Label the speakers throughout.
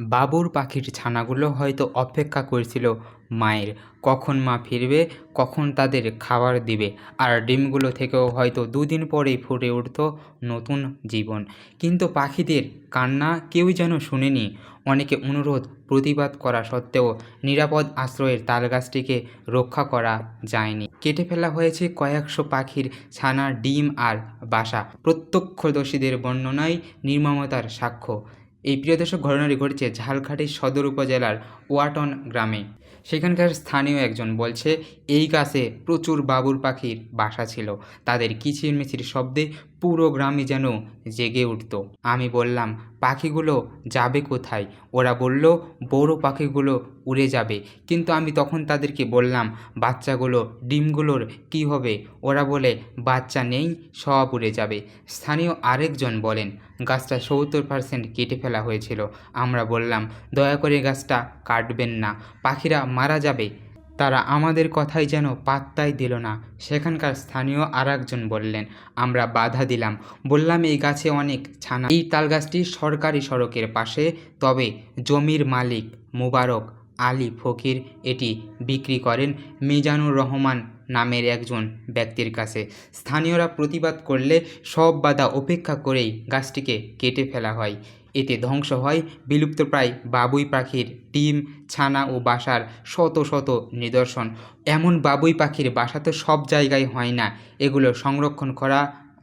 Speaker 1: বাবুর পাখির ছানাগুলো হয়তো অপেক্ষা করছিল, মায়ের, কখন মা ফিরবে? কখন তাদের খাবার দিবে? আর ডিমগুলো থেকেও হয়তো দুদিন পরেই ফুটে উঠত নতুন জীবন। কিন্তু পাখিদের কান্না কেউ যেন শুনেনি। অনেকে অনুরোধ, প্রতিবাদ করা সত্ত্বেও নিরাপদ আশ্রয়ের তালগাছটিকে রক্ষা করা যায়নি। কেটে ফেলা হয়েছে কয়েকশো পাখির ছানা, ডিম আর বাসা। প্রত্যক্ষদর্শীদের বর্ণনায় নির্মমতার সাক্ষ্য। এই প্রিয়দর্শক ঘটনাটি ঘটেছে ঝালকাঠি সদর উপজেলার ওয়াটন গ্রামে। সেখানকার স্থানীয় একজন বলছে, এই গাছে প্রচুর বাবুর পাখির বাসা ছিল। তাদের কিচিরমিচির শব্দে পুরো গ্রামে যেন জেগে উঠত। আমি বললাম, পাখিগুলো যাবে কোথায়? ওরা বলল, বড় পাখিগুলো উড়ে যাবে। কিন্তু আমি তখন তাদেরকে বললাম, বাচ্চাগুলো, ডিমগুলোর কী হবে? ওরা বলে, বাচ্চা নেই, সব উড়ে যাবে। স্থানীয় আরেকজন বলেন, গাছটা সত্তর পার্সেন্ট কেটে ফেলা হয়েছিল। আমরা বললাম, দয়া করে গাছটা কাটবেন না, পাখিরা মারা যাবে। তারা আমাদের কথাই যেন পাত্তাই দিল না। সেখানকার স্থানীয় আর বললেন, আমরা বাধা দিলাম। বললাম, এই গাছে অনেক ছানা। এই তালগাছটি সরকারি সড়কের পাশে। তবে জমির মালিক মুবারক আলী ফকির এটি বিক্রি করেন মিজানুর রহমান নামের একজন ব্যক্তির কাছে। স্থানীয়রা প্রতিবাদ করলে সব বাধা উপেক্ষা করেই গাছটিকে কেটে ফেলা হয়। এতে ধ্বংস হয় বিলুপ্তপ্রায় বাবুই পাখির ডিম, ছানা ও বাসার শত শত নিদর্শন। এমন বাবুই পাখির বাসা তো সব জায়গায় হয় না, এগুলো সংরক্ষণ করা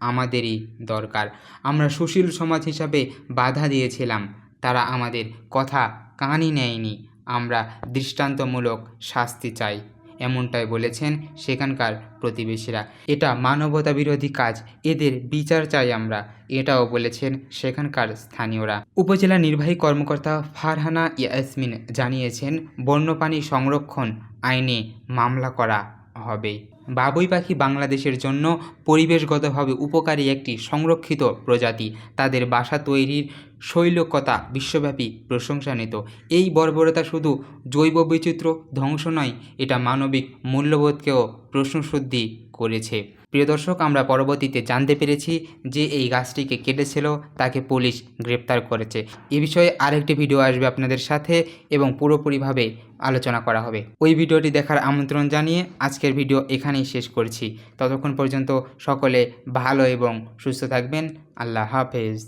Speaker 1: আমাদেরই দরকার। আমরা সুশীল সমাজ হিসাবে বাধা দিয়েছিলাম, তারা আমাদের কথা কানই নেয়নি। আমরা দৃষ্টান্তমূলক শাস্তি চাই, এমনটাই বলেছেন সেখানকার প্রতিবেশীরা। এটা মানবতা বিরোধী কাজ, এদের বিচার চাই আমরা, এটাও বলেছেন সেখানকার স্থানীয়রা। উপজেলা নির্বাহী কর্মকর্তা ফারহানা ইয়াসমিন জানিয়েছেন, বন্যপ্রাণী সংরক্ষণ আইনে মামলা করা হবে বাবুই পাখি বাংলাদেশের জন্য পরিবেশগতভাবে উপকারী একটি সংরক্ষিত প্রজাতি। তাদের বাসা তৈরির শৈলকতা বিশ্বব্যাপী প্রশংসা নিত এই বর্বরতা শুধু জৈব বৈচিত্র্য ধ্বংস নয়, এটা মানবিক মূল্যবোধকেও প্রশ্নশুদ্ধি করেছে। প্রিয় দর্শক, আমরা পরবর্তীতে জানতে পেরেছি যে এই গাছটিকে কেটেছিল, তাকে পুলিশ গ্রেপ্তার করেছে। এ বিষয়ে আরেকটি ভিডিও আসবে আপনাদের সাথে এবং পুরোপুরিভাবে আলোচনা করা হবে। ওই ভিডিওটি দেখার আমন্ত্রণ জানিয়ে আজকের ভিডিও এখানেই শেষ করছি। ততক্ষণ পর্যন্ত সকলে ভালো এবং সুস্থ থাকবেন। আল্লাহ হাফেজ।